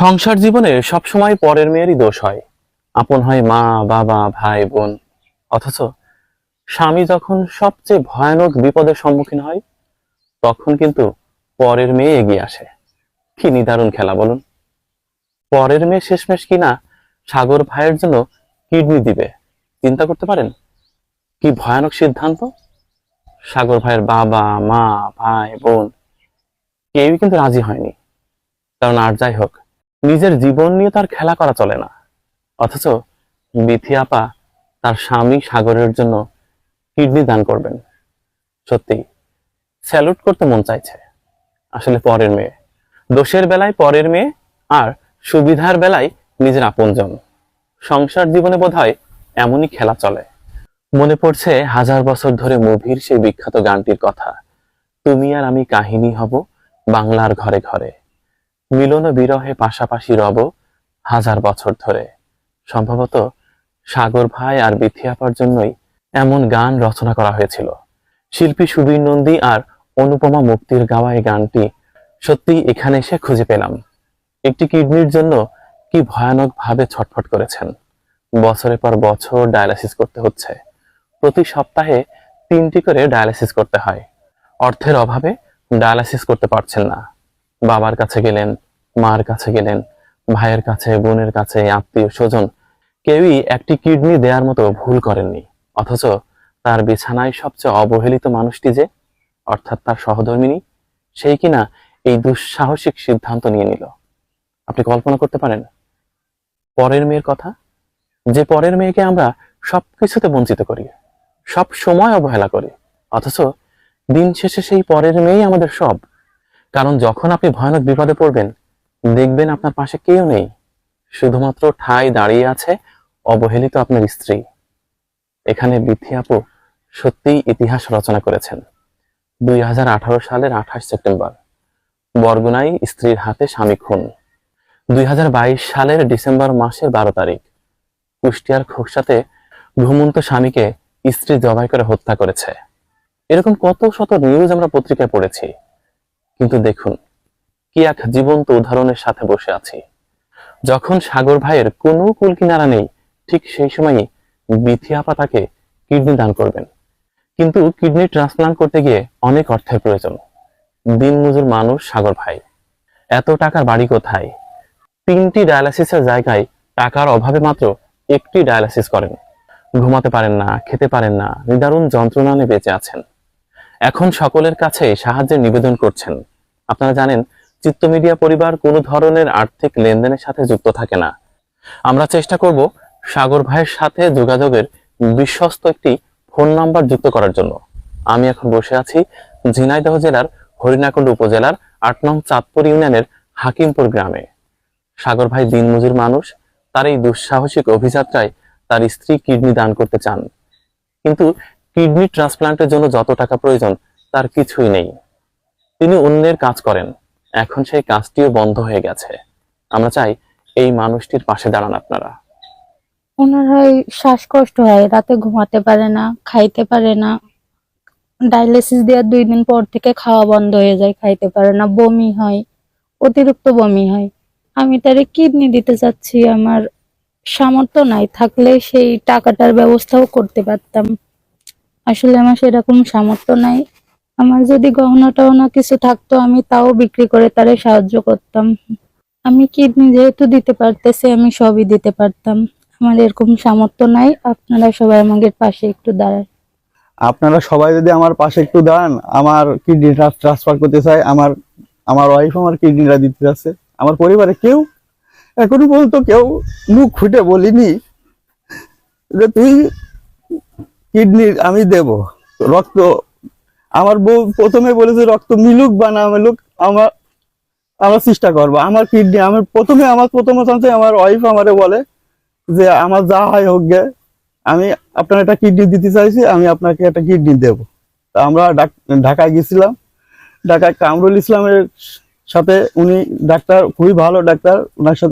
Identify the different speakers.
Speaker 1: সংসার জীবনে সবসময় পরের মেয়েরই দোষ হয়। আপন হয় মা, বাবা, ভাই, বোন। অথচ স্বামী যখন সবচেয়ে ভয়ানক বিপদের সম্মুখীন হয়, তখন কিন্তু পরের মেয়ে এগিয়ে আসে। কি নিদারুণ খেলা, বলুন। পরের মেয়ে শেষমেশ কিনা সাগর ভাইয়ের জন্য কিডনি দিবে, চিন্তা করতে পারেন? কি ভয়ানক সিদ্ধান্ত? সাগর ভাইয়ের বাবা, মা, ভাই, বোন, কেউই কিন্তু রাজি হয়নি। কারণ আর যাই হোক নিজের জীবন নিয়ে তার খেলা করা চলে না। অথচ বিথি আপা তার স্বামী সাগরের জন্য কিডনি দান করবেন। সত্যি, স্যালুট করতে মন চাইছে। আসলে পরের মেয়ে। দোষের বেলায় পরের মেয়ে আর সুবিধার বেলায় নিজের আপনজন। সংসার জীবনে বোধহয় এমনই খেলা চলে। মনে পড়ছে হাজার বছর ধরে মুভির সেই বিখ্যাত গানটির কথা, তুমি আর আমি কাহিনী হব বাংলার ঘরে ঘরে। মিলন বিরহে পাশাপাশি রব হাজার বছর ধরে। সম্ভবত সাগর ভাই আর বিথিয়াপার জন্যই এমন গান রচনা করা হয়েছিল। শিল্পী সুবীর নন্দী আর অনুপমা মুক্তির গাওয়া এই গানটি সত্যি এখানে এসে খুঁজে পেলাম। একটি কিডনির জন্য কি ভয়ানক ভাবে ছটফট করেছেন। বছরের পর বছর ডায়ালিসিস করতে হচ্ছে। প্রতি সপ্তাহে তিনটি করে ডায়ালিসিস করতে হয়। অর্থের অভাবে ডায়ালিসিস করতে পারছেন না। বাবার কাছে গেলেন, মার কাছে গেলেন, ভাইয়ের কাছে, বোনের কাছে, আত্মীয় স্বজন। কেউই একটি কিডনি দেওয়ার মতো ভুল করেননি। অথচ তার বিছানায় সবচেয়ে অবহেলিত মানুষটি যে, অর্থাৎ তার সহধর্মিনী, সেই কিনা এই দুঃসাহসিক সিদ্ধান্ত নিয়ে নিল। আপনি কল্পনা করতে পারেন, পরের মেয়ের কথা? যে পরের মেয়েকে আমরা সবকিছুতে বঞ্চিত করি, সব সময় অবহেলা করি, অথচ দিন শেষে সেই পরের মেয়েই আমাদের সব। কারণ যখন আপনি ভয়ানক বিপদে পড়বেন, দেখবেন আপনার পাশে কেউ নেই। শুধুমাত্র ঠাই দাঁড়িয়ে আছে অবহেলিত আপনার স্ত্রী। এখানে বৃদ্ধি আপু সত্যিই ইতিহাস রচনা করেছেন। দুই সালের আঠাশ সেপ্টেম্বর। বরগুনায় স্ত্রীর হাতে স্বামী খুন। দুই হাজার বাইশ সালের ডিসেম্বর মাসের বারো তারিখ। কুষ্টিয়ার খোকসাতে ঘুমন্ত স্বামীকে স্ত্রী জবাই করে হত্যা করেছে। এরকম কত শত নিউজ আমরা পত্রিকায় পড়েছি। কিন্তু দেখুন, কি এক জীবন্ত উদাহরণের সাথে বসে আছি। যখন সাগর ভাইয়ের কোনো কুল কিনারা নেই, ঠিক সেই সময়ই বিথি আপা তাকে কিডনি দান করবেন। কিন্তু কিডনি ট্রান্সপ্লান্ট করতে গিয়ে অনেক অর্থের প্রয়োজন। দিনমজুর মানুষ সাগর ভাই। এত টাকার বাড়ি কোথায়? তিনটি ডায়ালিসিসের জায়গায় টাকার অভাবে মাত্র একটি ডায়ালাসিস করেন। ঘুমাতে পারেন না, খেতে পারেন না, নিদারুণ যন্ত্রণা নিয়ে বেঁচে আছেন। এখন সকলের কাছে সাহায্যের নিবেদন করছেন। আপনারা জানেন, চিত্ত মিডিয়া পরিবার কোনো ধরনের আর্থিক লেনদেনের সাথে যুক্ত থাকে না। আমরা চেষ্টা করব সাগর ভাইয়ের সাথে যোগাযোগের বিশ্বস্ত একটি ফোন নাম্বার যুক্ত করার জন্য। আমি এখন বসে আছি ঝিনাইদহ জেলার হরিণাকুণ্ড উপজেলার আট নং চাঁদপুর ইউনিয়নের হাকিমপুর গ্রামে। সাগর ভাই দিনমজুর মানুষ, তার এই দুঃসাহসিক অভিযাত্রায় তার স্ত্রী কিডনি দান করতে চান। কিন্তু কিডনি ট্রান্সপ্লান্টের জন্য যত টাকা প্রয়োজন, তার কিছুই নেই। তিনি অন্যের কাজ করেন। এখন সেই কাজটিও বন্ধ হয়ে গেছে। আমরা চাই এই মানুষটির পাশে দাঁড়ান আপনারা।
Speaker 2: ওনার শ্বাসকষ্ট হয়, রাতে ঘুমাতে পারে না, খাইতে পারে না। ডায়ালিসিস দেওয়ার দুই দিন পর থেকে খাওয়া বন্ধ হয়ে যায়, খাইতে পারে না, বমি হয়, অতিরিক্ত বমি হয়। আমি তারে কিডনি দিতে চাচ্ছি, আমার সামর্থ্য নাই, থাকলে সেই টাকাটার ব্যবস্থাও করতে পারতাম। আসলে আমার সেরকম সামর্থ্য নাই। আমার যদি গহনা টহনা কিছু থাকতো, আমি তাও বিক্রি করে তারে সাহায্য করতাম। আমি কিডনি যেহেতু দিতে পারতেছি, আমি সবই দিতে পারতাম। আমার এরকম সামর্থ্য নাই, আপনারা সবাই আমাদের পাশে একটু দাঁড়ান।
Speaker 3: আপনারা সবাই যদি আমার পাশে একটু দাঁড়ান, আমার কিডনি ট্রান্সফার করতে চাই, আমার আমার ওয়াইফ আমার কিডনিটা দিতে যাচ্ছে আমার পরিবারে কেউ এখনও পর্যন্ত কেউ মুখ ফুটে বলিনি যে তুই কিডনি আমি দেব, রক্ত আমার বউ প্রথমে বলেছে, রক্ত মিলুক বা না মিলুক, আমার আমার চেষ্টা করব। আমার কিডনি আমার প্রথমে, আমার প্রথম চান্সে আমার ওয়াইফ আমারে বলে যে, আমার যা হয় হোক গে, আমি আপনার একটা কিডনি দিতে চাইছি, আমি আপনাকে একটা কিডনি দেব। তা আমরা ঢাকায় গেছিলাম। ঢাকায় কামরুল ইসলামের সাথে উনি ডাক্তার, খুবই ভালো ডাক্তার, ওনার সাথে